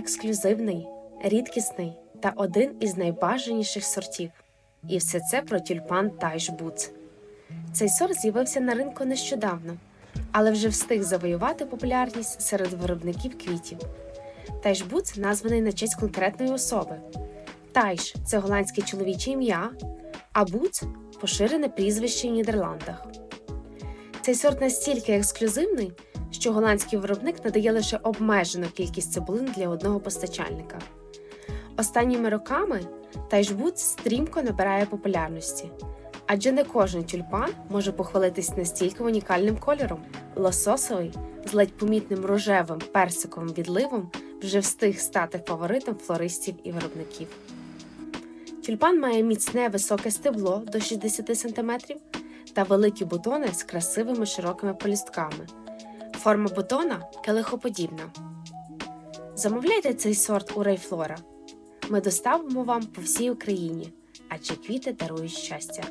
ексклюзивний, рідкісний та один із найбажаніших сортів. І все це про тюльпан Тайш Буц. Цей сорт з'явився на ринку нещодавно, але вже встиг завоювати популярність серед виробників квітів. Тайш Буц названий на честь конкретної особи. Тайш це голландське чоловіче ім'я, а Буц поширене прізвище в Нідерландах. Цей сорт настільки ексклюзивний, що голландський виробник надає лише обмежену кількість цибулин для одного постачальника. Останніми роками тайшбут стрімко набирає популярності, адже не кожен тюльпан може похвалитись настільки унікальним кольором. Лососовий з ледь помітним рожевим персиковим відливом вже встиг стати фаворитом флористів і виробників. Тюльпан має міцне високе стебло до 60 см та великі бутони з красивими широкими полістками. Форма бутона келихоподібна. Замовляйте цей сорт у Рейфлора. Ми доставимо вам по всій Україні, адже квіти дарують щастя.